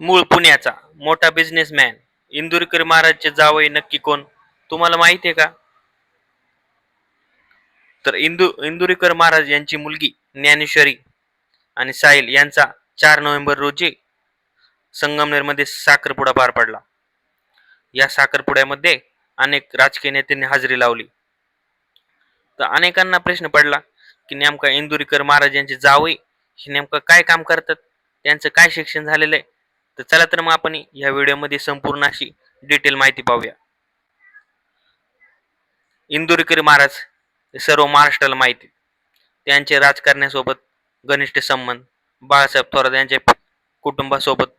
मूळ पुण्याचा मोठा बिझनेसमॅन इंदुरीकर महाराजचे जावई नक्की कोण? तुम्हाला माहिती आहे का? तर इंदू इंदुरीकर महाराज यांची मुलगी ज्ञानेश्वरी आणि साहिल यांचा चार नोव्हेंबर रोजी संगमनेरमध्ये साखरपुडा पार पडला. या साखरपुड्यामध्ये अनेक राजकीय नेत्यांनी हजेरी लावली. तर अनेकांना प्रश्न पडला की नेमका इंदुरीकर महाराज यांचे जावई हे नेमकं काय काम करतात? त्यांचं काय शिक्षण झालेलं आहे? तर चला तर मग आपण या व्हिडिओमध्ये संपूर्ण अशी डिटेल माहिती पाहूया. इंदुरीकर महाराज सर्व महाराष्ट्राला माहिती. त्यांचे राजकारण्यासोबत घनिष्ठ संबंध बाळासाहेब थोरात यांच्या कुटुंबासोबत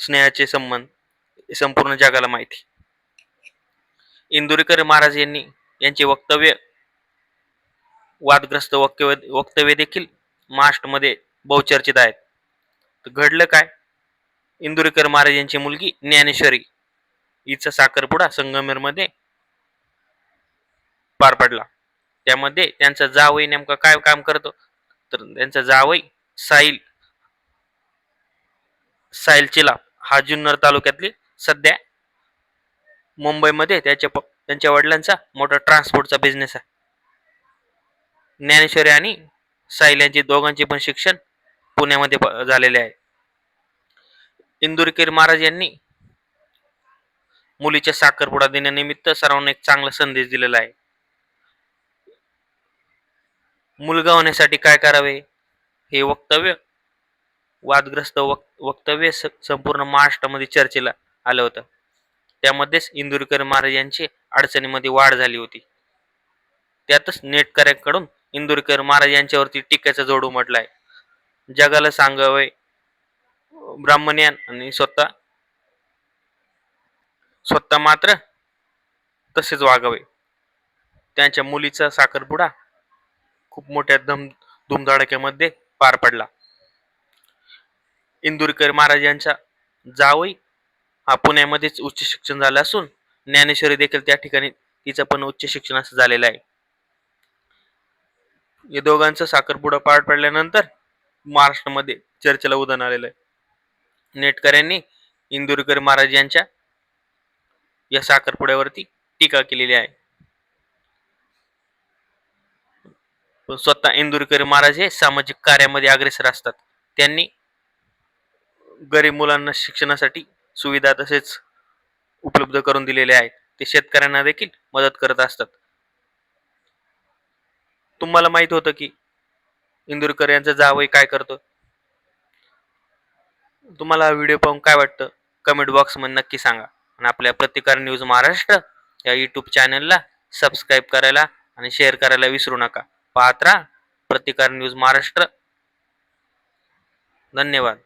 स्नेहाचे संबंध संपूर्ण जगाला माहिती. इंदुरीकर महाराज यांनी यांचे वक्तव्य वादग्रस्त वक्तव्य वक्तव्य देखील महाराष्ट्रमध्ये बहुचर्चित आहेत. तर घडलं काय? इंदुरीकर महाराज यांची मुलगी ज्ञानेश्वरी. हिचा साखरपुडा संगमेरमध्ये पार पडला. त्यामध्ये त्यांचा जावई नेमका काय काम करतो? तर त्यांचा जावई साहिल साहिल चिला हा जुन्नर तालुक्यातली सध्या मुंबईमध्ये त्याच्या त्यांच्या वडिलांचा मोठा ट्रान्सपोर्टचा बिझनेस आहे. ज्ञानेश्वरी आणि साहिल यांचे दोघांचे पण शिक्षण पुण्यामध्ये झालेले आहे. इंदुरकर महाराज यांनी मुलीच्या साखरपुडा दिनानिमित्त सर्वांना एक चांगला संदेश दिलेला आहे. मुलगा होण्यासाठी काय करावे हे वक्तव्य वादग्रस्त वक वक्तव्य संपूर्ण महाराष्ट्रामध्ये चर्चेला आलं होतं. त्यामध्येच इंदुरकर महाराज यांची अडचणीमध्ये वाढ झाली होती. त्यातच नेटकऱ्यांकडून इंदुरकर महाराज यांच्यावरती टीकेचा जोड उमटला आहे. जगाला सांगावे ब्राह्मण्यान आणि स्वतः स्वतः मात्र तसेच वागावे. त्यांच्या मुलीचा साखरपुडा खूप मोठ्या धम धुमधडाक्यामध्ये पार पडला. इंदुरकर महाराज यांचा जावई हा पुण्यामध्येच उच्च शिक्षण झालं असून ज्ञानेश्वरी देखील त्या ठिकाणी तिचं पण उच्च शिक्षण असं झालेलं आहे. या दोघांचा साखरपुडा पार पडल्यानंतर महाराष्ट्रामध्ये चर्चेला उदाहरण आलेलं आहे. नेटकऱ्यांनी इंदुरकर महाराज यांच्या या साखरपुड्यावरती टीका केलेली आहे. स्वतः इंदुरकर महाराज हे सामाजिक कार्यामध्ये अग्रेसर असतात. त्यांनी गरीब मुलांना शिक्षणासाठी सुविधा तसेच उपलब्ध करून दिलेले आहेत. ते शेतकऱ्यांना देखील मदत करत असतात. तुम्हाला माहीत होतं की इंदुरकर यांचा जावई काय करतो? तुम्हाला हा व्हिडिओ पाहून काय वाटतं? कमेंट बॉक्समध्ये नक्की सांगा. आणि आपल्या प्रतिकार न्यूज महाराष्ट्र या यूट्यूब चॅनलला सबस्क्राईब करायला आणि शेअर करायला विसरू नका. पाहत राहा प्रतिकार न्यूज महाराष्ट्र. धन्यवाद.